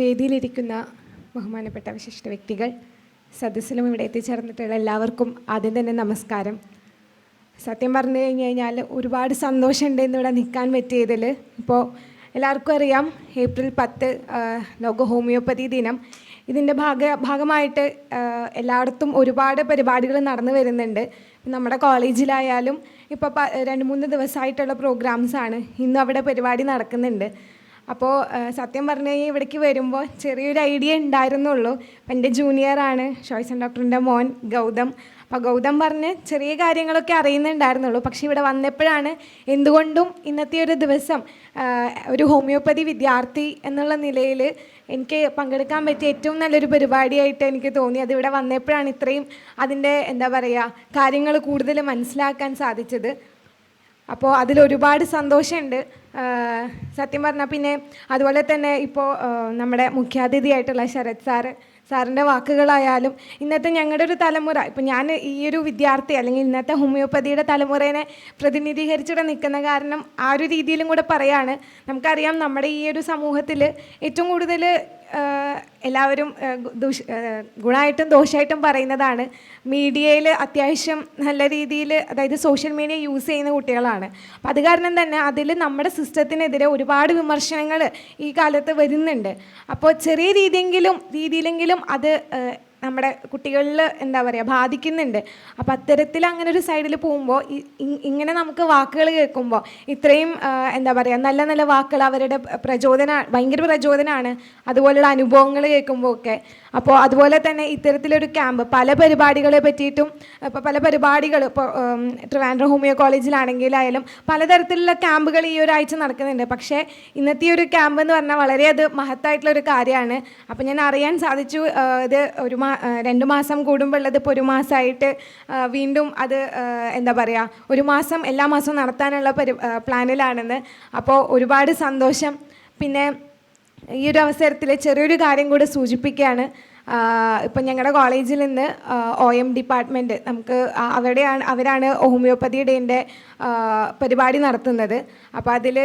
വേദിയിലിരിക്കുന്ന ബഹുമാനപ്പെട്ട വിശിഷ്ട വ്യക്തികൾ സദസ്സിലും ഇവിടെ എത്തിച്ചേർന്നിട്ടുള്ള എല്ലാവർക്കും ആദ്യം തന്നെ നമസ്കാരം. സത്യം പറഞ്ഞു കഴിഞ്ഞു കഴിഞ്ഞാൽ ഒരുപാട് സന്തോഷമുണ്ട് ഇന്നിവിടെ നിൽക്കാൻ പറ്റിയതിൽ. ഇപ്പോൾ എല്ലാവർക്കും അറിയാം ഏപ്രിൽ പത്ത് ലോക ഹോമിയോപ്പതി ദിനം. ഇതിന്റെ ഭാഗ ഭാഗമായിട്ട് എല്ലായിടത്തും ഒരുപാട് പരിപാടികൾ നടന്നു വരുന്നുണ്ട്. നമ്മുടെ കോളേജിലായാലും ഇപ്പോൾ രണ്ട് മൂന്ന് ദിവസമായിട്ടുള്ള പ്രോഗ്രാംസാണ് ഇന്നും അവിടെ പരിപാടി നടക്കുന്നുണ്ട്. അപ്പോൾ സത്യം പറഞ്ഞു കഴിഞ്ഞാൽ ഇവിടേക്ക് വരുമ്പോൾ ചെറിയൊരു ഐഡിയ ഉണ്ടായിരുന്നുള്ളൂ. അപ്പം എന്റെ ജൂനിയറാണ് ഷോയ്സൺ ഡോക്ടറിന്റെ മോൻ ഗൗതം. അപ്പോൾ ഗൗതം പറഞ്ഞ് ചെറിയ കാര്യങ്ങളൊക്കെ അറിയുന്നുണ്ടായിരുന്നുള്ളൂ. പക്ഷേ ഇവിടെ വന്നപ്പോഴാണ് എന്തുകൊണ്ടും ഇന്നത്തെ ഒരു ദിവസം ഒരു ഹോമിയോപ്പതി വിദ്യാർത്ഥി എന്നുള്ള നിലയിൽ എനിക്ക് പങ്കെടുക്കാൻ പറ്റിയ ഏറ്റവും നല്ലൊരു പരിപാടിയായിട്ട് എനിക്ക് തോന്നി. അത് ഇവിടെ വന്നപ്പോഴാണ് ഇത്രയും അതിന്റെ എന്താ പറയുക കാര്യങ്ങൾ കൂടുതൽ മനസ്സിലാക്കാൻ സാധിച്ചത്. അപ്പോൾ അതിലൊരുപാട് സന്തോഷമുണ്ട്. സത്യം പറഞ്ഞാൽ പിന്നെ അതുപോലെ തന്നെ ഇപ്പോൾ നമ്മുടെ മുഖ്യാതിഥിയായിട്ടുള്ള ശരത് സാറ് സാറിന്റെ വാക്കുകളായാലും ഇന്നത്തെ ഞങ്ങളുടെ ഒരു തലമുറ ഇപ്പം ഞാൻ ഈ ഒരു വിദ്യാർത്ഥി അല്ലെങ്കിൽ ഇന്നത്തെ ഹോമിയോപ്പതിയുടെ തലമുറേനെ പ്രതിനിധീകരിച്ചിവിടെ നിൽക്കുന്ന കാരണം ആ ഒരു രീതിയിലും കൂടെ പറയാണ്. നമുക്കറിയാം നമ്മുടെ ഈ ഒരു സമൂഹത്തിൽ ഏറ്റവും കൂടുതൽ എല്ലാവരും ദൂഷ ഗുണമായിട്ടും ദോഷമായിട്ടും പറയുന്നതാണ്. മീഡിയയിൽ അത്യാവശ്യം നല്ല രീതിയിൽ അതായത് സോഷ്യൽ മീഡിയ യൂസ് ചെയ്യുന്ന കുട്ടികളാണ്. അപ്പം അത് കാരണം തന്നെ അതിൽ നമ്മുടെ സിസ്റ്റത്തിനെതിരെ ഒരുപാട് വിമർശനങ്ങൾ ഈ കാലത്ത് വരുന്നുണ്ട്. അപ്പോൾ ചെറിയ രീതിയെങ്കിലും രീതിയിലെങ്കിലും അത് നമ്മുടെ കുട്ടികളിൽ എന്താ പറയുക ബാധിക്കുന്നുണ്ട്. അപ്പം അത്തരത്തിൽ അങ്ങനെ ഒരു സൈഡിൽ പോകുമ്പോൾ ഇങ്ങനെ നമുക്ക് വാക്കുകൾ കേൾക്കുമ്പോൾ ഇത്രയും എന്താ പറയുക നല്ല നല്ല വാക്കുകൾ അവരുടെ പ്രചോദന ഭയങ്കര പ്രചോദനമാണ് അതുപോലുള്ള അനുഭവങ്ങൾ കേൾക്കുമ്പോൾ ഒക്കെ അപ്പോൾ അതുപോലെ തന്നെ ഇത്തരത്തിലൊരു ക്യാമ്പ് പല പരിപാടികളെ പറ്റിയിട്ടും ഇപ്പോൾ പല പരിപാടികൾ ഇപ്പോൾ ട്രിവാൻഡ്രം ഹോമിയോ കോളേജിലാണെങ്കിലായാലും പലതരത്തിലുള്ള ക്യാമ്പുകൾ ഈ ഒരാഴ്ച നടക്കുന്നുണ്ട്. പക്ഷേ ഇന്നത്തെ ഒരു ക്യാമ്പ് എന്ന് പറഞ്ഞാൽ വളരെ അത് മഹത്തായിട്ടുള്ള ഒരു കാര്യമാണ്. അപ്പോൾ ഞാൻ അറിയാൻ സാധിച്ചു ഇത് ഒരു മാ രണ്ട് മാസം കൂടുമ്പോൾ ഉള്ളത് ഇപ്പോൾ ഒരു മാസമായിട്ട് വീണ്ടും അത് എന്താ പറയുക ഒരു മാസം എല്ലാ മാസവും നടത്താനുള്ള പരി പ്ലാനിലാണെന്ന്. അപ്പോൾ ഒരുപാട് സന്തോഷം. പിന്നെ ഈ ഒരു അവസരത്തിൽ ചെറിയൊരു കാര്യം കൂടെ സൂചിപ്പിക്കുകയാണ്. ഇപ്പം ഞങ്ങളുടെ കോളേജിൽ നിന്ന് ഒ എം ഡിപ്പാർട്ട്മെന്റ് നമുക്ക് അവിടെയാണ് അവരാണ് ഹോമിയോപ്പതി ഡേന്റെ പരിപാടി നടത്തുന്നത്. അപ്പോൾ അതിൽ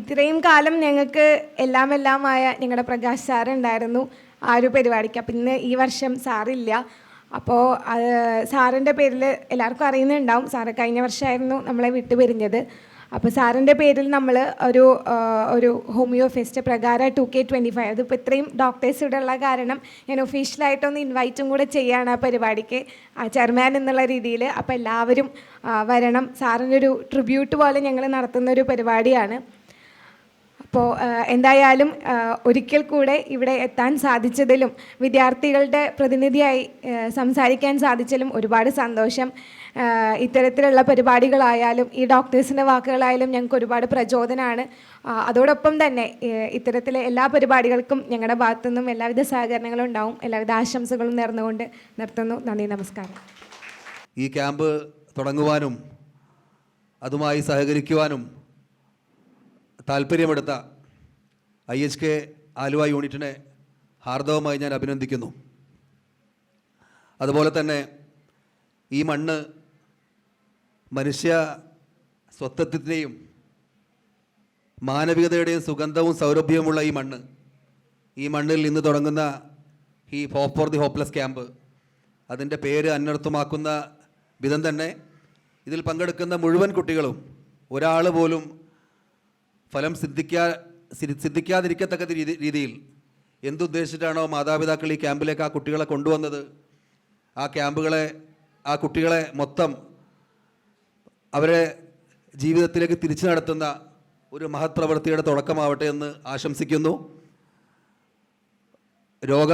ഇത്രയും കാലം ഞങ്ങൾക്ക് എല്ലാം എല്ലാമായ ഞങ്ങളുടെ പ്രകാശ് സാറുണ്ടായിരുന്നു ആ ഒരു പരിപാടിക്ക്. അപ്പം ഇന്ന് ഈ വർഷം സാറില്ല. അപ്പോൾ സാറിന്റെ പേരിൽ എല്ലാവർക്കും അറിയുന്നുണ്ടാവും. സാറ് കഴിഞ്ഞ വർഷമായിരുന്നു നമ്മളെ വിട്ടു പിരിഞ്ഞത് അപ്പോൾ സാറിന്റെ പേരിൽ നമ്മൾ ഒരു ഒരു ഹോമിയോ ഫെസ്റ്റ് പ്രകാരം ടു കെ ട്വന്റി ഫൈവ് അതിപ്പോൾ ഇത്രയും ഡോക്ടേഴ്സ് ഇവിടെ ഉള്ള കാരണം ഞാൻ ഒഫീഷ്യലായിട്ടൊന്ന് ഇൻവൈറ്റും കൂടെ ചെയ്യാണ് ആ പരിപാടിക്ക് ചെയർമാൻ എന്നുള്ള രീതിയിൽ അപ്പോൾ എല്ലാവരും വരണം. സാറിന്റെ ഒരു ട്രിബ്യൂട്ട് പോലെ ഞങ്ങൾ നടത്തുന്ന ഒരു പരിപാടിയാണ് അപ്പോൾ എന്തായാലും ഒരിക്കൽ കൂടെ ഇവിടെ എത്താൻ സാധിച്ചതിലും വിദ്യാർത്ഥികളുടെ പ്രതിനിധിയായി സംസാരിക്കാൻ സാധിച്ചതിലും ഒരുപാട് സന്തോഷം. ഇത്തരത്തിലുള്ള പരിപാടികളായാലും ഈ ഡോക്ടേഴ്സിന്റെ വാക്കുകളായാലും ഞങ്ങൾക്ക് ഒരുപാട് പ്രചോദനമാണ് അതോടൊപ്പം തന്നെ ഇത്തരത്തിലെ എല്ലാ പരിപാടികൾക്കും ഞങ്ങളുടെ ഭാഗത്തു നിന്നും എല്ലാവിധ സഹകരണങ്ങളും ഉണ്ടാവും. എല്ലാവിധ ആശംസകളും നേർന്നുകൊണ്ട് നിർത്തുന്നു. നന്ദി നമസ്കാരം. ഈ ക്യാമ്പ് തുടങ്ങുവാനും അതുമായി സഹകരിക്കുവാനും താല്പര്യമെടുത്ത ഐ എച്ച് കെ ആലുവ യൂണിറ്റിനെ ഹാർദവമായി ഞാൻ അഭിനന്ദിക്കുന്നു. അതുപോലെ തന്നെ ഈ മണ്ണ് മനുഷ്യ സ്വത്വത്തിന്റെയും മാനവികതയുടെയും സുഗന്ധവും സൗരഭ്യവുമുള്ള ഈ മണ്ണ്. ഈ മണ്ണിൽ ഇന്ന് തുടങ്ങുന്ന ഈ hope for the hopeless camp അതിന്റെ പേര് അന്വർത്ഥമാക്കുന്ന വിധം തന്നെ ഇതിൽ പങ്കെടുക്കുന്ന മുഴുവൻ കുട്ടികളും ഒരാൾ പോലും ഫലം സിദ്ധിക്കാ സിദ്ധിക്കാതിരിക്കത്തക്ക രീതി രീതിയിൽ എന്തുദ്ദേശിച്ചിട്ടാണോ മാതാപിതാക്കൾ ഈ ക്യാമ്പിലേക്ക് ആ കുട്ടികളെ കൊണ്ടുവന്നത്? ആ ക്യാമ്പുകളെ ആ കുട്ടികളെ മൊത്തം അവരെ ജീവിതത്തിലേക്ക് തിരിച്ചു നടത്തുന്ന ഒരു മഹത് പ്രവൃത്തിയുടെ തുടക്കമാവട്ടെ എന്ന് ആശംസിക്കുന്നു. രോഗ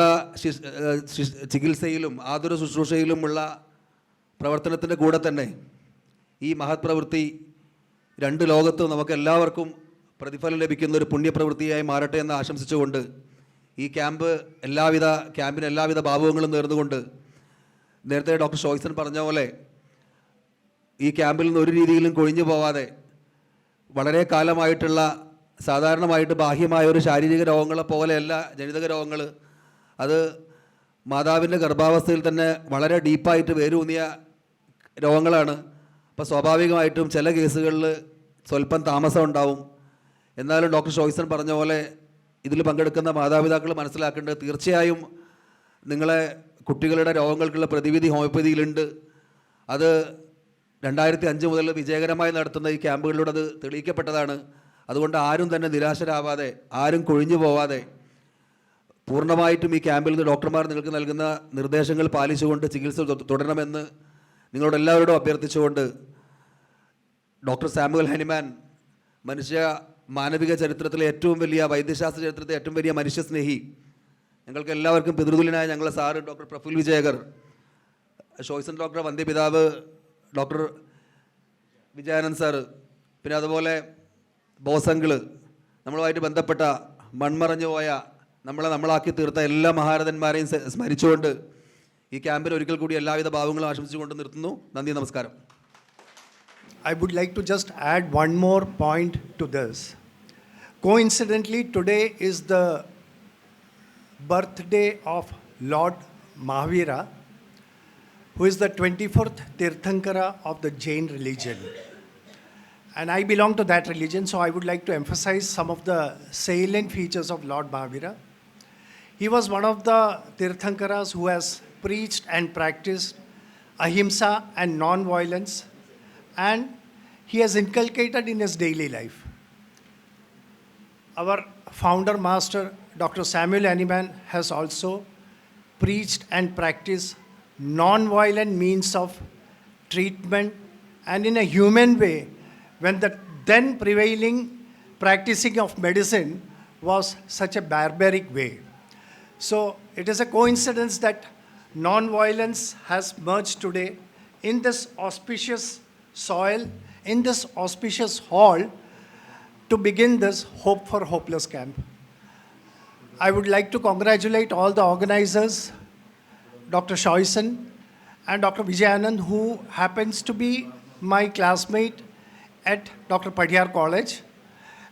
ചികിത്സയിലും ആതുര ശുശ്രൂഷയിലുമുള്ള പ്രവർത്തനത്തിന്റെ കൂടെ തന്നെ ഈ മഹത് പ്രവൃത്തി രണ്ട് ലോകത്ത് നമുക്ക് എല്ലാവർക്കും പ്രതിഫലം ലഭിക്കുന്ന ഒരു പുണ്യപ്രവൃത്തിയായി മാറട്ടെ എന്ന് ആശംസിച്ചുകൊണ്ട് ഈ ക്യാമ്പ് എല്ലാവിധ ക്യാമ്പിന് എല്ലാവിധ ഭാവുകങ്ങളും നേർന്നുകൊണ്ട് നേരത്തെ ഡോക്ടർ ഷോയ്സൺ പറഞ്ഞ പോലെ ഈ ക്യാമ്പിൽ നിന്ന് ഒരു രീതിയിലും കൊഴിഞ്ഞു പോവാതെ വളരെ കാലമായിട്ടുള്ള സാധാരണമായിട്ട് ബാഹ്യമായ ഒരു ശാരീരിക രോഗങ്ങളെ പോലെയല്ല ജനിതക രോഗങ്ങൾ. അത് മാതാവിന്റെ ഗർഭാവസ്ഥയിൽ തന്നെ വളരെ ഡീപ്പായിട്ട് വേരൂന്നിയ രോഗങ്ങളാണ്. അപ്പോൾ സ്വാഭാവികമായിട്ടും ചില കേസുകളിൽ സ്വല്പം താമസം ഉണ്ടാവും. എന്നാലും ഡോക്ടർ ഷോയ്സൺ പറഞ്ഞ പോലെ ഇതിൽ പങ്കെടുക്കുന്ന മാതാപിതാക്കൾ മനസ്സിലാക്കേണ്ടത് തീർച്ചയായും നിങ്ങളെ കുട്ടികളുടെ രോഗങ്ങൾക്കുള്ള പ്രതിവിധി ഹോമിയോപ്പതിയിലുണ്ട്. അത് രണ്ടായിരത്തി അഞ്ച് മുതൽ വിജയകരമായി നടത്തുന്ന ഈ ക്യാമ്പുകളിലൂടെ അത് തെളിയിക്കപ്പെട്ടതാണ്. അതുകൊണ്ട് ആരും തന്നെ നിരാശരാവാതെ ആരും കൊഴിഞ്ഞു പോവാതെ പൂർണമായിട്ടും ഈ ക്യാമ്പിൽ നിന്ന് ഡോക്ടർമാർ നിങ്ങൾക്ക് നൽകുന്ന നിർദ്ദേശങ്ങൾ പാലിച്ചുകൊണ്ട് ചികിത്സ തുടരണമെന്ന് നിങ്ങളോട് എല്ലാവരോടും അഭ്യർത്ഥിച്ചുകൊണ്ട് ഡോക്ടർ സാമുവൽ ഹനിമാൻ മനുഷ്യ മാനവിക ചരിത്രത്തിലെ ഏറ്റവും വലിയ വൈദ്യശാസ്ത്ര ചരിത്രത്തിലെ ഏറ്റവും വലിയ മനുഷ്യസ്നേഹി ഞങ്ങൾക്ക് എല്ലാവർക്കും പിതൃതുല്യനായ ഞങ്ങളെ സാറ് ഡോക്ടർ പ്രഫുൽ വിജയകർ ഷോയ്സൺ ഡോക്ടർ വന്ധ്യപിതാവ് ഡോക്ടർ വിജയാനന്ദ് സാറ് പിന്നെ അതുപോലെ ബോസങ്കൾ നമ്മളുമായിട്ട് ബന്ധപ്പെട്ട മൺമറഞ്ഞു പോയ നമ്മളെ നമ്മളാക്കി തീർത്ത എല്ലാ മഹാരഥന്മാരെയും സ്മരിച്ചുകൊണ്ട് ഈ ക്യാമ്പിൽ ഒരിക്കൽ കൂടി എല്ലാവിധ ഭാവങ്ങളും ആശംസിച്ചുകൊണ്ട് നിർത്തുന്നു. നന്ദി നമസ്കാരം. I would like to just add one more point to this. Coincidentally, today is the birthday of lord Mahavira, who is the 24th Tirthankara of the Jain religion. And I belong to that religion, so I would like to emphasize some of the salient features of Lord Mahavira. He was one of the Tirthankaras who has preached and practiced ahimsa and non violence, and he has inculcated in his daily life. Our founder master, Dr. Samuel Hahnemann, has also preached and practiced non violent means of treatment and in a human way when the then prevailing practicing of medicine was such a barbaric way. So it is a coincidence that non-violence has merged today in this auspicious soil, in this auspicious hall to begin this Hope for Hopeless camp. I would like to congratulate all the organizers, Dr. Shoisen, and Dr. Vijayanand, who happens to be my classmate at Dr. Padhyar College.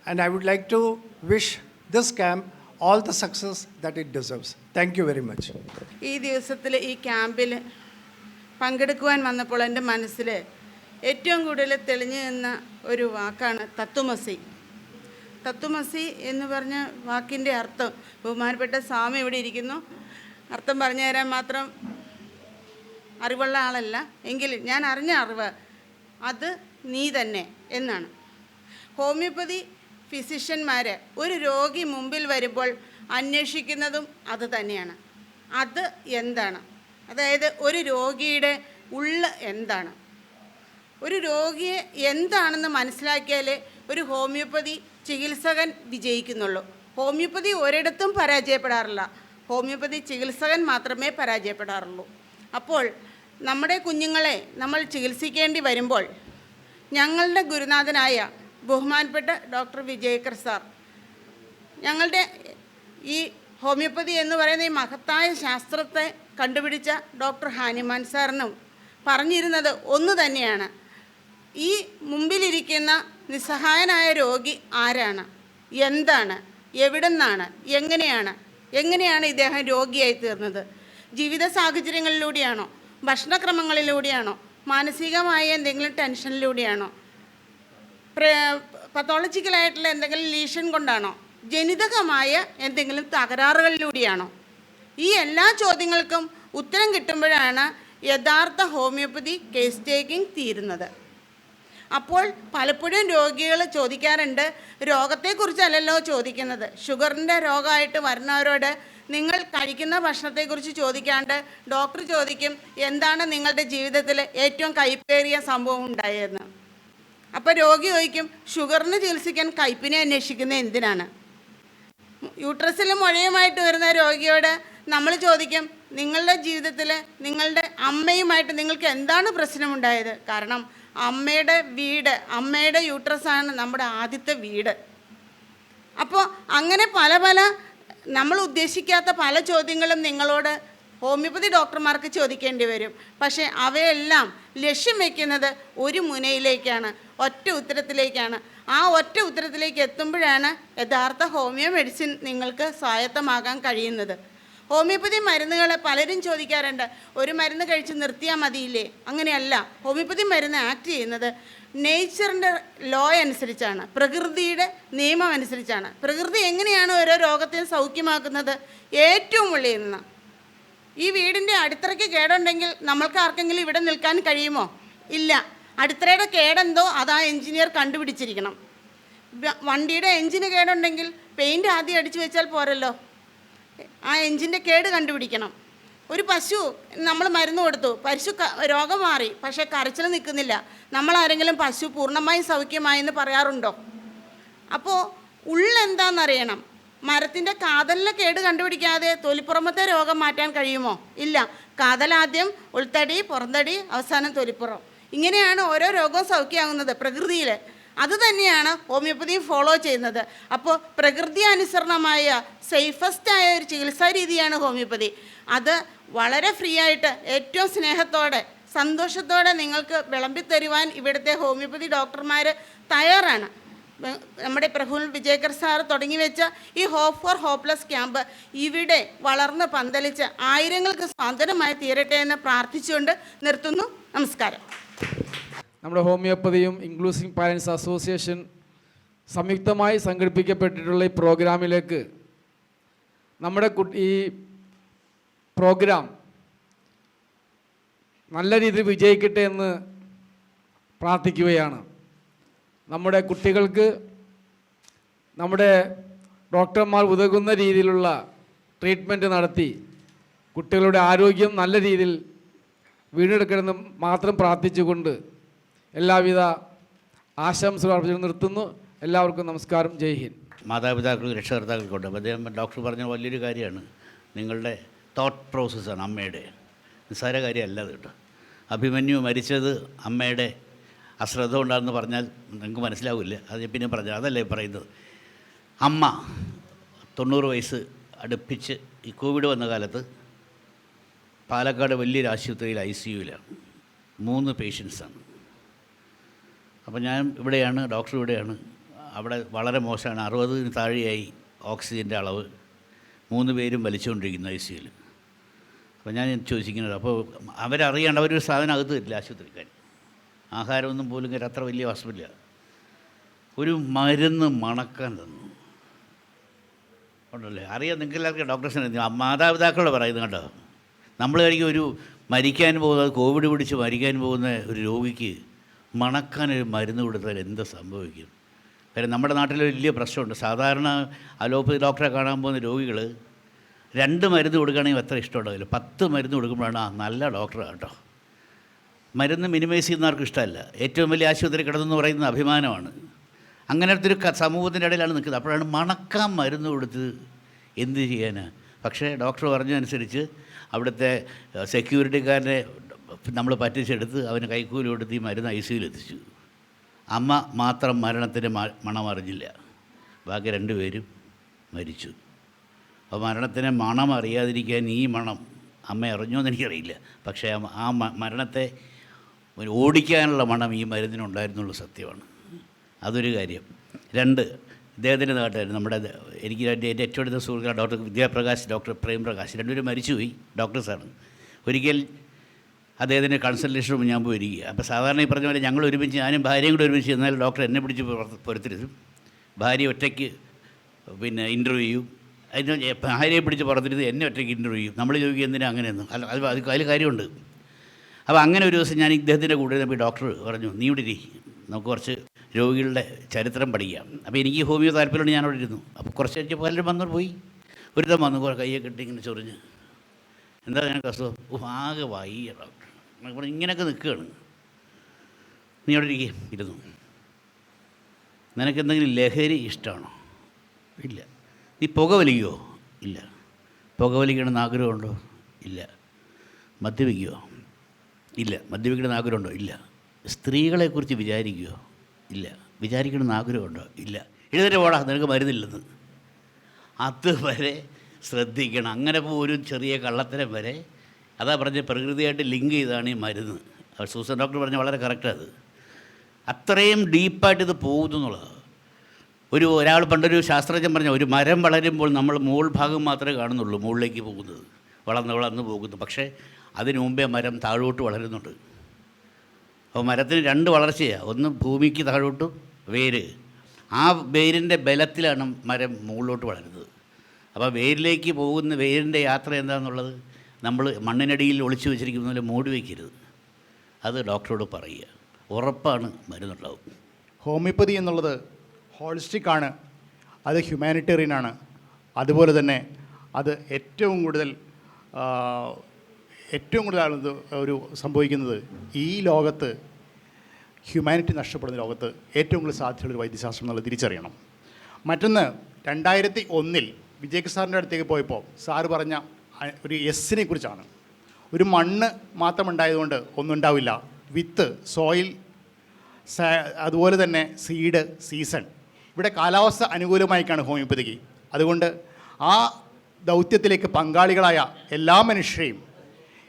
And I would like to wish this camp all the success that it deserves. Thank you very much. ഈ ദിവസത്തിൽ ഈ ക്യാമ്പിൽ പങ്കെടുക്കുവാൻ വന്നപ്പോൾ എന്റെ മനസ്സിൽ ഏറ്റവും കൂടുതൽ തെളിഞ്ഞു നിന്ന ഒരു വാക്കാണ് തത്വമസി തത്വമസി എന്ന് പറഞ്ഞ വാക്കിന്റെ അർത്ഥം ബഹുമാനപ്പെട്ട സ്വാമി ഇവിടെ ഇരിക്കുന്നു അർത്ഥം പറഞ്ഞു തരാൻ മാത്രം അറിവുള്ള ആളല്ല. എങ്കിലും ഞാൻ അറിഞ്ഞ അറിവ് അത് നീ തന്നെ എന്നാണ്. ഹോമിയോപ്പതി ഫിസിഷ്യന്മാർ ഒരു രോഗി മുമ്പിൽ വരുമ്പോൾ അന്വേഷിക്കുന്നതും അത് തന്നെയാണ്. അത് എന്താണ്? അതായത് ഒരു രോഗിയുടെ ഉള്ള എന്താണ്? ഒരു രോഗിയെ എന്താണെന്ന് മനസ്സിലാക്കിയാലേ ഒരു ഹോമിയോപ്പതി ചികിത്സകൻ വിജയിക്കുന്നുള്ളൂ. ഹോമിയോപ്പതി ഒരിടത്തും പരാജയപ്പെടാറില്ല. ഹോമിയോപ്പതി ചികിത്സകൻ മാത്രമേ പരാജയപ്പെടാറുള്ളൂ. അപ്പോൾ നമ്മുടെ കുഞ്ഞുങ്ങളെ നമ്മൾ ചികിത്സിക്കേണ്ടി വരുമ്പോൾ ഞങ്ങളുടെ ഗുരുനാഥനായ ബഹുമാനപ്പെട്ട ഡോക്ടർ വിജയകർ സാർ ഞങ്ങളുടെ ഈ ഹോമിയോപ്പതി എന്ന് പറയുന്ന ഈ മഹത്തായ ശാസ്ത്രത്തെ കണ്ടുപിടിച്ച ഡോക്ടർ ഹാനിമാൻ സാറിനും പറഞ്ഞിരുന്നത് ഒന്ന് തന്നെയാണ്. ഈ മുമ്പിലിരിക്കുന്ന നിസ്സഹായനായ രോഗി ആരാണ്? എന്താണ്? എവിടുന്നാണ്? എങ്ങനെയാണ്? എങ്ങനെയാണ് ഇദ്ദേഹം രോഗിയായി തീർന്നത്? ജീവിത സാഹചര്യങ്ങളിലൂടെയാണോ? ഭക്ഷണക്രമങ്ങളിലൂടെയാണോ? മാനസികമായ എന്തെങ്കിലും ടെൻഷനിലൂടെയാണോ? പത്തോളജിക്കലായിട്ടുള്ള എന്തെങ്കിലും ലീഷൻ കൊണ്ടാണോ? ജനിതകമായ എന്തെങ്കിലും തകരാറുകളിലൂടെയാണോ? ഈ എല്ലാ ചോദ്യങ്ങൾക്കും ഉത്തരം കിട്ടുമ്പോഴാണ് യഥാർത്ഥ ഹോമിയോപ്പതി കേസ് ടേക്കിംഗ് തീരുന്നത്. അപ്പോൾ പലപ്പോഴും രോഗികൾ ചോദിക്കാറുണ്ട് രോഗത്തെക്കുറിച്ചല്ലല്ലോ ചോദിക്കുന്നത്? ഷുഗറിന്റെ രോഗമായിട്ട് വരുന്നവരോട് നിങ്ങൾ കഴിക്കുന്ന ഭക്ഷണത്തെക്കുറിച്ച് ചോദിക്കാണ്ട് ഡോക്ടർ ചോദിക്കും എന്താണ് നിങ്ങളുടെ ജീവിതത്തിൽ ഏറ്റവും കയ്പേറിയ സംഭവം ഉണ്ടായതെന്ന്? അപ്പോൾ രോഗി ചോദിക്കും ഷുഗറിന് ചികിത്സിക്കാൻ കയ്പിനെ അന്വേഷിക്കുന്നത് എന്തിനാണ്? യൂട്രസിൽ മുഴയുമായിട്ട് വരുന്ന രോഗിയോട് നമ്മൾ ചോദിക്കും നിങ്ങളുടെ ജീവിതത്തിൽ നിങ്ങളുടെ അമ്മയുമായിട്ട് നിങ്ങൾക്ക് എന്താണ് പ്രശ്നമുണ്ടായത്? കാരണം അമ്മയുടെ വീട് അമ്മയുടെ യൂട്രസാണ് നമ്മുടെ ആദ്യത്തെ വീട്. അപ്പോൾ അങ്ങനെ പല പല നമ്മൾ ഉദ്ദേശിക്കാത്ത പല ചോദ്യങ്ങളും നിങ്ങളോട് ഹോമിയോപ്പതി ഡോക്ടർമാർക്ക് ചോദിക്കേണ്ടി വരും. പക്ഷേ അവയെല്ലാം ലക്ഷ്യം വയ്ക്കുന്നത് ഒരു മുനയിലേക്കാണ് ഒറ്റ ഉത്തരത്തിലേക്കാണ്. ആ ഒറ്റ ഉത്തരത്തിലേക്ക് എത്തുമ്പോഴാണ് യഥാർത്ഥ ഹോമിയോ മെഡിസിൻ നിങ്ങൾക്ക് സ്വായത്തമാകാൻ കഴിയുന്നത്. ഹോമിയോപ്പതി മരുന്നുകൾ പലരും ചോദിക്കാറുണ്ട്. ഒരു മരുന്ന് കഴിച്ച് നിർത്തിയാൽ മതിയില്ലേ? അങ്ങനെയല്ല. ഹോമിയോപ്പതി മരുന്ന് ആക്ട് ചെയ്യുന്നത് നേച്ചറിന്റെ ലോ അനുസരിച്ചാണ്. പ്രകൃതിയുടെ നിയമം അനുസരിച്ചാണ്. പ്രകൃതി എങ്ങനെയാണ് ഓരോ രോഗത്തെയും സൗഖ്യമാക്കുന്നത്? ഏറ്റവും ഉള്ളിൽ നിന്ന്. ഈ വീടിന്റെ അടിത്തറയ്ക്ക് കേടുണ്ടെങ്കിൽ നമ്മൾക്ക് ആർക്കെങ്കിലും ഇവിടെ നിൽക്കാൻ കഴിയുമോ? ഇല്ല. അടിത്തറയുടെ കേടെന്തോ അത് ആ എഞ്ചിനീയർ കണ്ടുപിടിച്ചിരിക്കണം. വണ്ടിയുടെ എഞ്ചിന് കേടുണ്ടെങ്കിൽ പെയിന്റ് ആദ്യം അടിച്ചു വെച്ചാൽ പോരല്ലോ. ആ എഞ്ചിന്റെ കേട് കണ്ടുപിടിക്കണം. ഒരു പശു നമ്മൾ മരുന്ന് കൊടുത്തു. പശു രോഗം മാറി. പക്ഷേ കരച്ചിൽ നിൽക്കുന്നില്ല. നമ്മൾ ആരെങ്കിലും പശു പൂർണമായും സൗഖ്യമായി എന്ന് പറയാറുണ്ടോ? അപ്പോൾ ഉള്ളെന്താണെന്നറിയണം മരത്തിന്റെ കാതലിലെ കേട് കണ്ടുപിടിക്കാതെ തൊലിപ്പുറമത്തെ രോഗം മാറ്റാൻ കഴിയുമോ? ഇല്ല. കാതലാദ്യം ഉൾത്തടി പുറന്തടി അവസാനം തൊലിപ്പുറം. ഇങ്ങനെയാണ് ഓരോ രോഗവും സൗഖ്യമാകുന്നത് പ്രകൃതിയിൽ അത് തന്നെയാണ് ഹോമിയോപ്പതിയും ഫോളോ ചെയ്യുന്നത്. അപ്പോൾ പ്രകൃതി അനുസരണമായ സേഫസ്റ്റ് ആയ ഒരു ചികിത്സാ രീതിയാണ് ഹോമിയോപ്പതി. അത് വളരെ ഫ്രീ ആയിട്ട് ഏറ്റവും സ്നേഹത്തോടെ സന്തോഷത്തോടെ നിങ്ങൾക്ക് വിളമ്പിത്തരുവാൻ ഇവിടുത്തെ ഹോമിയോപ്പതി ഡോക്ടർമാർ തയ്യാറാണ്. നമ്മുടെ പ്രഫുൽ വിജയകർ സാർ തുടങ്ങി വെച്ച ഈ ഹോപ്പ് ഫോർ ഹോപ്പ്ലെസ് ക്യാമ്പ് ഇവിടെ വളർന്ന് പന്തലിച്ച് ആയിരങ്ങൾക്ക് സ്വാതന്ത്ര്യമായി തീരട്ടെ എന്ന് പ്രാർത്ഥിച്ചുകൊണ്ട് നിർത്തുന്നു. നമസ്കാരം. നമ്മുടെ ഹോമിയോപ്പതിയും ഇൻക്ലൂസീവ് പാരൻസ് അസോസിയേഷൻ സംയുക്തമായി സംഘടിപ്പിക്കപ്പെട്ടിട്ടുള്ള ഈ പ്രോഗ്രാമിലേക്ക് നമ്മുടെ കുട്ടി ഈ പ്രോഗ്രാം നല്ല രീതിയിൽ വിജയിക്കട്ടെ എന്ന് പ്രാർത്ഥിക്കുകയാണ്. നമ്മുടെ കുട്ടികൾക്ക് നമ്മുടെ ഡോക്ടർമാർ ഉതകുന്ന രീതിയിലുള്ള ട്രീറ്റ്മെന്റ് നടത്തി കുട്ടികളുടെ ആരോഗ്യം നല്ല രീതിയിൽ വീണ്ടെടുക്കണമെന്ന് മാത്രം പ്രാർത്ഥിച്ചുകൊണ്ട് എല്ലാവിധ ആശംസകൾ അർപ്പിച്ചു നിർത്തുന്നു. എല്ലാവർക്കും നമസ്കാരം. ജയ് ഹിന്ദ്. മാതാപിതാക്കൾക്ക് രക്ഷകർത്താക്കൾക്കുണ്ട് അപ്പോൾ അദ്ദേഹം ഡോക്ടർ പറഞ്ഞ വലിയൊരു കാര്യമാണ്. നിങ്ങളുടെ തോട്ട് പ്രോസസ്സാണ് അമ്മയുടെ. നിസ്സാര കാര്യമല്ല അത് കേട്ടോ. അഭിമന്യു മരിച്ചത് അമ്മയുടെ അശ്രദ്ധ കൊണ്ടാണെന്ന് പറഞ്ഞാൽ നിങ്ങൾക്ക് മനസ്സിലാവില്ല. അത് പിന്നെ പറഞ്ഞ അതല്ലേ പറയുന്നത്. അമ്മ തൊണ്ണൂറ് വയസ്സ് അടുപ്പിച്ച് ഈ കോവിഡ് വന്ന കാലത്ത് പാലക്കാട് വലിയൊരു ആശുപത്രിയിൽ ഐ സി യുവിലാണ് മൂന്ന് പേഷ്യൻസാണ് അപ്പോൾ ഞാൻ ഇവിടെയാണ് ഡോക്ടർ ഇവിടെയാണ്. അവിടെ വളരെ മോശമാണ്. അറുപതിന് താഴെയായി ഓക്സിജന്റെ അളവ്. മൂന്ന് പേരും വലിച്ചുകൊണ്ടിരിക്കുന്നു ഐ സിയിൽ അപ്പോൾ ഞാൻ ചോദിച്ചിരിക്കുന്നത് അപ്പോൾ അവരറിയാണ്ട് അവരൊരു സാധനം അകത്ത് തരില്ല ആശുപത്രിക്കാർ ആഹാരമൊന്നും പോലും കയറി അത്ര വലിയ ഹോസ്പിറ്റലില്ല. ഒരു മരുന്ന് മണക്കാൻ തന്നു. ഉണ്ടല്ലേ? അറിയാം നിങ്ങൾക്ക് എല്ലാവർക്കും ഡോക്ടേഴ്സിനെ മാതാപിതാക്കളോട് പറയുന്നത് കേട്ടോ നമ്മൾ കഴിക്കും ഒരു മരിക്കാൻ പോകുന്നത് കോവിഡ് പിടിച്ച് മരിക്കാൻ പോകുന്ന ഒരു രോഗിക്ക് മണക്കാനൊരു മരുന്ന് കൊടുത്താൽ എന്ത് സംഭവിക്കും? കാര്യം നമ്മുടെ നാട്ടിൽ വലിയ പ്രശ്നമുണ്ട്. സാധാരണ അലോപ്പതി ഡോക്ടറെ കാണാൻ പോകുന്ന രോഗികൾ രണ്ട് മരുന്ന് കൊടുക്കുകയാണെങ്കിൽ അത്ര ഇഷ്ടമുണ്ടാവില്ല. പത്ത് മരുന്ന് കൊടുക്കുമ്പോഴാണ് ആ നല്ല ഡോക്ടറാണ് കേട്ടോ. മരുന്ന് മിനിമൈസ് ചെയ്യുന്നവർക്ക് ഇഷ്ടമല്ല. ഏറ്റവും വലിയ ആശുപത്രി കിടന്നെന്ന് പറയുന്നത് അഭിമാനമാണ്. അങ്ങനത്തെ ഒരു സമൂഹത്തിന്റെ ഇടയിലാണ് നിൽക്കുന്നത്. അപ്പോഴാണ് മണക്കാൻ മരുന്ന് കൊടുത്ത് എന്ത് ചെയ്യാൻ പക്ഷേ ഡോക്ടർ പറഞ്ഞതനുസരിച്ച് അവിടുത്തെ സെക്യൂരിറ്റിക്കാരനെ നമ്മൾ പറ്റിച്ചെടുത്ത് അവന് കൈക്കൂലി കൊടുത്ത് ഈ മരുന്ന് ഐ സിയിൽ എത്തിച്ചു. അമ്മ മാത്രം മരണത്തിന്റെ മണമറിഞ്ഞില്ല. ബാക്കി രണ്ടുപേരും മരിച്ചു. അപ്പോൾ മരണത്തിനെ മണം അറിയാതിരിക്കാൻ ഈ മണം അമ്മ അറിഞ്ഞോ എന്ന് എനിക്കറിയില്ല. പക്ഷേ ആ മരണത്തെ ഓടിക്കാനുള്ള മണം ഈ മരുന്നിനുണ്ടായിരുന്നുള്ള സത്യമാണ്. അതൊരു കാര്യം. രണ്ട് ഇദ്ദേഹത്തിന്റെ നാട്ടുകാർ നമ്മുടെ എനിക്ക് എന്റെ ഏറ്റവും അടുത്ത സുഹൃത്തുക്കളാണ് ഡോക്ടർ വിദ്യാപ്രകാശ് ഡോക്ടർ പ്രേംപ്രകാശ്. രണ്ടുപേരും മരിച്ചുപോയി ഡോക്ടേഴ്സാണ്. ഒരിക്കൽ അദ്ദേഹത്തിന്റെ കൺസൾട്ടേഷൻ റൂമിൽ ഞാൻ പോയിരിക്കുക. അപ്പോൾ സാധാരണ ഈ പറഞ്ഞ പോലെ ഞങ്ങൾ ഒരുമിച്ച് ഞാനും ഭാര്യയും കൂടെ ഒരുമിച്ച് ചെന്നാൽ ഡോക്ടർ എന്നെ പിടിച്ച് പുറത്ത് പുറത്തിരുത്തും ഭാര്യ ഒറ്റയ്ക്ക് പിന്നെ ഇന്റർവ്യൂ അതിന് ഭാര്യയെ പിടിച്ച് പുറത്തിരുത് എന്നെ ഒറ്റയ്ക്ക് ഇന്റർവ്യൂ ചെയ്യും. നമ്മൾ ചോദിക്കുക എന്തിനാ അങ്ങനെയൊന്നും. അല്ല അത് അത് അതിൽ കാര്യമുണ്ട്. അപ്പോൾ അങ്ങനെ ഒരു ദിവസം ഞാൻ ഇദ്ദേഹത്തിന്റെ കൂടെ പോയി ഡോക്ടർ പറഞ്ഞു നീ ഇവിടെ ഇരി. നമുക്ക് കുറച്ച് രോഗികളുടെ ചരിത്രം പഠിക്കാം. അപ്പോൾ എനിക്ക് ഹോമിയോ താല്പര്യമുണ്ട് ഞാൻ അവിടെ ഇരുന്നു. അപ്പോൾ കുറച്ച് കഴിഞ്ഞപ്പോൾ പലരും വന്നു പോയി. ഒരുത്തം വന്നു കുറേ ഇട്ട് ഇങ്ങനെ ചൊറിഞ്ഞ്. എന്താ ഞാൻ അസുഖം? ആകെ വയ്യ ഡോക്ടർ. എന്നൊക്കെ ഇങ്ങനെയൊക്കെ നിൽക്കുകയാണ്. നീ അവിടെ ഇരിക്കുക ഇരുന്നു. നിനക്ക് എന്തെങ്കിലും ലഹരി ഇഷ്ടമാണോ? ഇല്ല. നീ പുക വലിക്കുമോ ഇല്ല. പുക വലിക്കണമെന്ന് ആഗ്രഹമുണ്ടോ? ഇല്ല. മദ്യപിക്കുമോ ഇല്ല. മദ്യപിക്കണമെന്ന് ആഗ്രഹമുണ്ടോ? ഇല്ല. സ്ത്രീകളെക്കുറിച്ച് വിചാരിക്കുമോ ഇല്ല. വിചാരിക്കണമെന്ന് ആഗ്രഹമുണ്ടോ? ഇല്ല. എഴുന്നേറ്റ് പോടാ നിനക്ക് മരുന്നില്ലെന്ന്. അതുവരെ ശ്രദ്ധിക്കണം. അങ്ങനെ ഒരു ചെറിയ കള്ളത്തരം വരെ അതാ പറഞ്ഞ പ്രകൃതിയായിട്ട് ലിങ്ക് ചെയ്താണ് ഈ മരുന്ന്. സൂസൻ ഡോക്ടർ പറഞ്ഞ വളരെ കറക്റ്റാണ് അത്. അത്രയും ഡീപ്പായിട്ട് ഇത് പോകുന്നു എന്നുള്ളത് ഒരു ഒരാൾ പണ്ടൊരു ശാസ്ത്രജ്ഞൻ പറഞ്ഞ ഒരു മരം വളരുമ്പോൾ നമ്മൾ മുകൾ ഭാഗം മാത്രമേ കാണുന്നുള്ളൂ മുകളിലേക്ക് പോകുന്നത്. വളർന്ന് വളർന്ന് പോകുന്നു. പക്ഷേ അതിനു മുമ്പേ മരം താഴോട്ട് വളരുന്നുണ്ട്. അപ്പോൾ മരത്തിന് രണ്ട് വളർച്ചയാണ് ഒന്ന് ഭൂമിക്ക് താഴോട്ട് വേര്. ആ വേരിന്റെ ബലത്തിലാണ് മരം മുകളിലോട്ട് വളരുന്നത്. അപ്പോൾ വേരിലേക്ക് പോകുന്ന വേരിന്റെ യാത്ര എന്താണെന്നുള്ളത് നമ്മൾ മണ്ണിനടിയിൽ ഒളിച്ചു വെച്ചിരിക്കുന്ന പോലെ മൂടി വയ്ക്കരുത് അത് ഡോക്ടറോട് പറയുക. ഉറപ്പാണ് മരുന്നുണ്ടാവും. ഹോമിയോപ്പതി എന്നുള്ളത് ഹോളിസ്റ്റിക് ആണ്. അത് ഹ്യൂമാനിറ്റേറിയൻ ആണ്. അതുപോലെ തന്നെ അത് ഏറ്റവും കൂടുതൽ ഏറ്റവും ആളുന്നത് ഒരു സംഭവിക്കുന്നത് ഈ ലോകത്ത് ഹ്യൂമാനിറ്റി നഷ്ടപ്പെടുന്ന ലോകത്ത് ഏറ്റവും കൂടുതൽ സാധ്യതയുള്ള വൈദ്യശാസ്ത്രം എന്നുള്ളത് തിരിച്ചറിയണം. മറ്റൊന്ന് രണ്ടായിരത്തി ഒന്നിൽ വിജയ് സാറിന്റെ അടുത്തേക്ക് പോയപ്പോൾ സാറ് പറഞ്ഞ ഒരു എസ്സിനെ കുറിച്ചാണ്. ഒരു മണ്ണ് മാത്രം ഉണ്ടായതുകൊണ്ട് ഒന്നും ഉണ്ടാവില്ല. വിത്ത് സോയിൽ അതുപോലെ തന്നെ സീഡ് സീസൺ. ഇവിടെ കാലാവസ്ഥ അനുകൂലമായിക്കാണ് ഹോമിയോപ്പതിക്ക്. അതുകൊണ്ട് ആ ദൗത്യത്തിലേക്ക് പങ്കാളികളായ എല്ലാ മനുഷ്യരെയും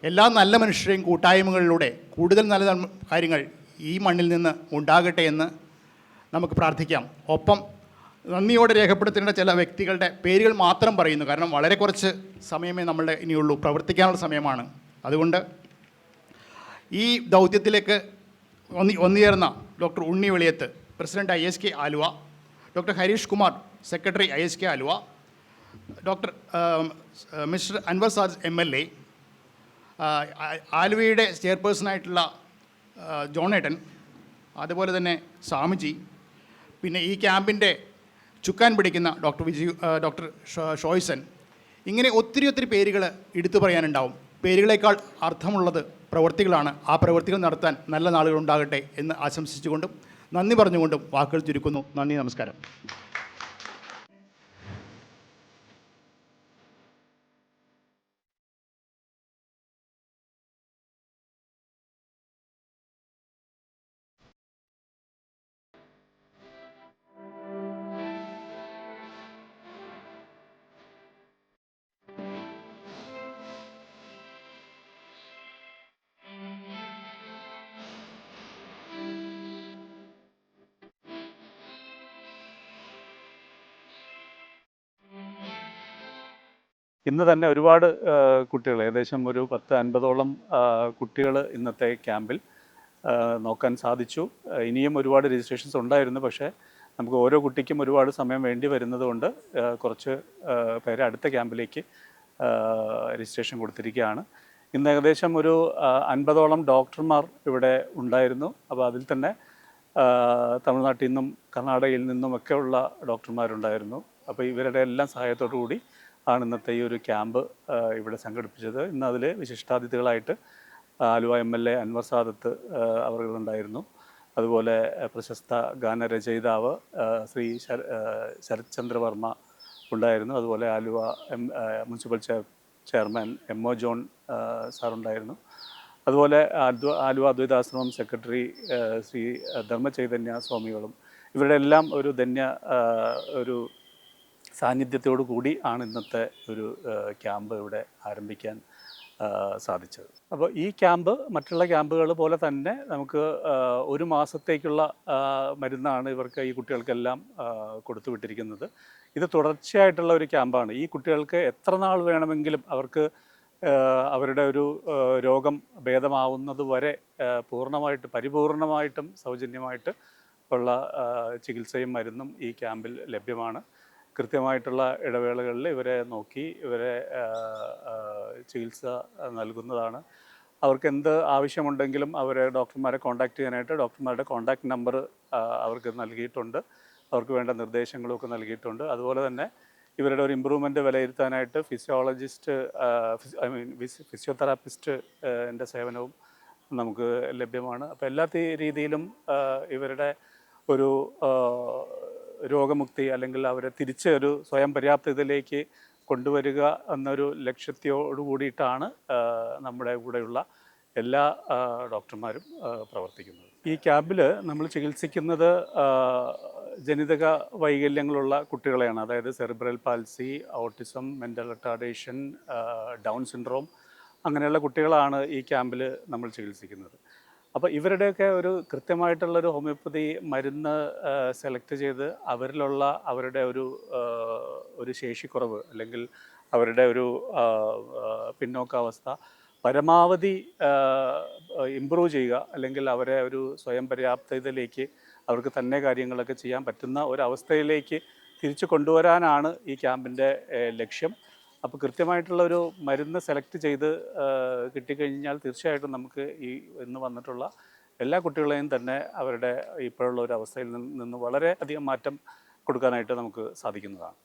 എല്ലാ നല്ല മനുഷ്യരെയും കൂട്ടായ്മകളിലൂടെ കൂടുതൽ നല്ല കാര്യങ്ങൾ ഈ മണ്ണിൽ നിന്ന് ഉണ്ടാകട്ടെ എന്ന് നമുക്ക് പ്രാർത്ഥിക്കാം. ഒപ്പം നന്ദിയോടെ രേഖപ്പെടുത്തേണ്ട ചില വ്യക്തികളുടെ പേരുകൾ മാത്രം പറയുന്നു. കാരണം വളരെ കുറച്ച് സമയമേ നമ്മളുടെ ഇനിയുള്ളൂ. പ്രവർത്തിക്കാനുള്ള സമയമാണ്. അതുകൊണ്ട് ഈ ദൗത്യത്തിലേക്ക് ഒന്നി ഒന്നുചേർന്ന doctor Unni Veliyath president I S K Aluva doctor Harish Kumar secretary I S K Aluva doctor mister Anwar Saad M L A ആലുവയുടെ ചെയർപേഴ്സണായിട്ടുള്ള ജോണേട്ടൻ അതുപോലെ തന്നെ സ്വാമിജി പിന്നെ ഈ ക്യാമ്പിന്റെ ചുക്കാൻ പിടിക്കുന്ന ഡോക്ടർ വിജയ് ഡോക്ടർ ഷോയ്സൻ ഇങ്ങനെ ഒത്തിരി ഒത്തിരി പേരുകൾ എടുത്തു പറയാനുണ്ടാവും. പേരുകളേക്കാൾ അർത്ഥമുള്ളത് പ്രവൃത്തികളാണ്. ആ പ്രവൃത്തികൾ നടത്താൻ നല്ല നാളുകൾ ഉണ്ടാകട്ടെ എന്ന് ആശംസിച്ചുകൊണ്ടും നന്ദി പറഞ്ഞുകൊണ്ടും വാക്കുകൾ ചുരുക്കുന്നു. നന്ദി നമസ്കാരം. ഇന്ന് തന്നെ ഒരുപാട് കുട്ടികൾ ഏകദേശം ഒരു പത്ത് അൻപതോളം കുട്ടികൾ ഇന്നത്തെ ക്യാമ്പിൽ നോക്കാൻ സാധിച്ചു. ഇനിയും ഒരുപാട് രജിസ്ട്രേഷൻസ് ഉണ്ടായിരുന്നു. പക്ഷേ നമുക്ക് ഓരോ കുട്ടിക്കും ഒരുപാട് സമയം വേണ്ടി വരുന്നത് കൊണ്ട് കുറച്ച് പേരെ അടുത്ത ക്യാമ്പിലേക്ക് രജിസ്ട്രേഷൻ കൊടുത്തിരിക്കുകയാണ്. ഇന്ന് ഏകദേശം ഒരു അൻപതോളം ഡോക്ടർമാർ ഇവിടെ ഉണ്ടായിരുന്നു. അപ്പോൾ അതിൽ തന്നെ തമിഴ്നാട്ടിൽ നിന്നും കർണാടകയിൽ നിന്നും ഉള്ള ഡോക്ടർമാരുണ്ടായിരുന്നു. അപ്പോൾ ഇവരുടെ എല്ലാം സഹായത്തോടു കൂടി ആണ് ഇന്നത്തെ ഈ ഒരു ക്യാമ്പ് ഇവിടെ സംഘടിപ്പിച്ചത്. ഇന്ന് അതിൽ വിശിഷ്ടാതിഥികളായിട്ട് Aluva M L A Anwar Sadath അവരുണ്ടായിരുന്നു അതുപോലെ പ്രശസ്ത ഗാനരചയിതാവ് ശ്രീ ശര- ശരത് ചന്ദ്ര വർമ്മ ഉണ്ടായിരുന്നു. അതുപോലെ Aluva M municipal chair chairman M O John സാറുണ്ടായിരുന്നു. അതുപോലെ ആലുവ അദ്വൈതാശ്രമം സെക്രട്ടറി ശ്രീ ധർമ്മചൈതന്യ സ്വാമികളും. ഇവരുടെ എല്ലാം ഒരു ധന്യ ഒരു സാന്നിധ്യത്തോടു കൂടി ആണ് ഇന്നത്തെ ഒരു ക്യാമ്പ് ഇവിടെ ആരംഭിക്കാൻ സാധിച്ചത്. അപ്പോൾ ഈ ക്യാമ്പ് മറ്റുള്ള ക്യാമ്പുകൾ പോലെ തന്നെ നമുക്ക് ഒരു മാസത്തേക്കുള്ള മരുന്നാണ് ഇവർക്ക് ഈ കുട്ടികൾക്കെല്ലാം കൊടുത്തുവിട്ടിരിക്കുന്നത് കൊടുത്തു വിട്ടിരിക്കുന്നത്. ഇത് തുടർച്ചയായിട്ടുള്ള ഒരു ക്യാമ്പാണ്. ഈ കുട്ടികൾക്ക് എത്ര നാൾ വേണമെങ്കിലും അവർക്ക് അവരുടെ ഒരു രോഗം ഭേദമാവുന്നത് വരെ പൂർണമായിട്ട് പരിപൂർണമായിട്ടും സൗജന്യമായിട്ട് ഉള്ള ചികിത്സയും മരുന്നും ഈ ക്യാമ്പിൽ ലഭ്യമാണ്. കൃത്യമായിട്ടുള്ള ഇടവേളകളിൽ ഇവരെ നോക്കി ഇവരെ ചികിത്സ നൽകുന്നതാണ്. അവർക്ക് എന്ത് ആവശ്യമുണ്ടെങ്കിലും അവരെ ഡോക്ടർമാരെ കോൺടാക്ട് ചെയ്യാനായിട്ട് ഡോക്ടർമാരുടെ കോൺടാക്ട് നമ്പർ അവർക്ക് നൽകിയിട്ടുണ്ട്. അവർക്ക് വേണ്ട നിർദ്ദേശങ്ങളൊക്കെ നൽകിയിട്ടുണ്ട്. അതുപോലെ തന്നെ ഇവരുടെ ഒരു ഇമ്പ്രൂവ്മെന്റ് വിലയിരുത്താനായിട്ട് ഫിസിയോളജിസ്റ്റ് ഐ മീൻ ഫിസിയോതെറാപ്പിസ്റ്റ് എന്റെ സേവനവും നമുക്ക് ലഭ്യമാണ്. അപ്പോൾ എല്ലാ രീതിയിലും ഇവരുടെ ഒരു രോഗമുക്തി അല്ലെങ്കിൽ അവരെ തിരിച്ച് ഒരു സ്വയം പര്യാപ്തതയിലേക്ക് കൊണ്ടുവരിക എന്നൊരു ലക്ഷ്യത്തോടു കൂടിയിട്ടാണ് നമ്മുടെ കൂടെയുള്ള എല്ലാ ഡോക്ടർമാരും പ്രവർത്തിക്കുന്നത്. ഈ ക്യാമ്പിൽ നമ്മൾ ചികിത്സിക്കുന്നത് ജനിതക വൈകല്യങ്ങളുള്ള കുട്ടികളെയാണ്. അതായത് cerebral palsy autism mental retardation down syndrome അങ്ങനെയുള്ള കുട്ടികളാണ് ഈ ക്യാമ്പിൽ നമ്മൾ ചികിത്സിക്കുന്നത്. അപ്പോൾ ഇവരുടെയൊക്കെ ഒരു കൃത്യമായിട്ടുള്ളൊരു ഹോമിയോപ്പതി മരുന്ന് സെലക്ട് ചെയ്ത് അവരിലുള്ള അവരുടെ ഒരു ഒരു ശേഷിക്കുറവ് അല്ലെങ്കിൽ അവരുടെ ഒരു പിന്നോക്കാവസ്ഥ പരമാവധി ഇമ്പ്രൂവ് ചെയ്യുക അല്ലെങ്കിൽ അവരെ ഒരു സ്വയം പര്യാപ്തതയിലേക്ക് അവർക്ക് തന്നെ കാര്യങ്ങളൊക്കെ ചെയ്യാൻ പറ്റുന്ന ഒരവസ്ഥയിലേക്ക് തിരിച്ചു കൊണ്ടുവരാനാണ് ഈ ക്യാമ്പിന്റെ ലക്ഷ്യം. അപ്പോൾ കൃത്യമായിട്ടുള്ള ഒരു മരുന്ന് സെലക്ട് ചെയ്ത് കിട്ടിക്കഴിഞ്ഞാൽ തീർച്ചയായിട്ടും നമുക്ക് ഈ ഇന്ന് വന്നിട്ടുള്ള എല്ലാ കുട്ടികളെയും തന്നെ അവരുടെ ഇപ്പോഴുള്ള ഒരു അവസ്ഥയിൽ നിന്ന് വളരെ അധികം മാറ്റം കൊടുക്കാനായിട്ട് നമുക്ക് സാധിക്കുന്നതാണ്.